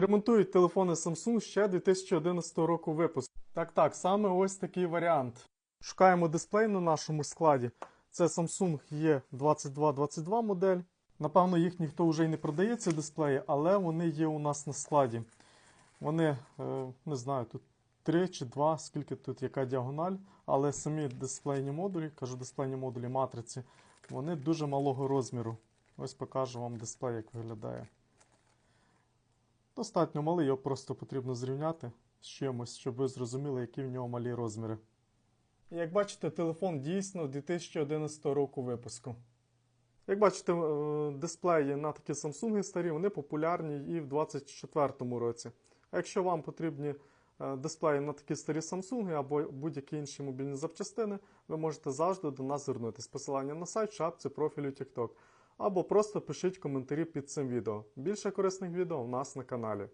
Ремонтують телефони Samsung ще 2011 року випуску. Так, так, саме ось такий варіант. Шукаємо дисплей на нашому складі. Це Samsung E2222 модель. Напевно, їх ніхто вже й не продає, ці дисплеї, але вони є у нас на складі. Вони, е, не знаю, тут 3 чи 2, скільки тут яка діагональ, але самі дисплейні модулі, кажу дисплейні модулі матриці, вони дуже малого розміру. Ось покажу вам дисплей, як виглядає. Достатньо малий, його просто потрібно зрівняти з чимось, щоб ви зрозуміли, які в нього малі розміри. Як бачите, телефон дійсно 2011 року випуску. Як бачите, е, дисплеї на такі Samsung старі, вони популярні і в 2024 році. А якщо вам потрібні е, дисплеї на такі старі Samsung або будь-які інші мобільні запчастини, ви можете завжди до нас звернутися. Посилання на сайт, шапці профілю TikTok. Або просто пишіть коментарі під цим відео. Більше корисних відео у нас на каналі.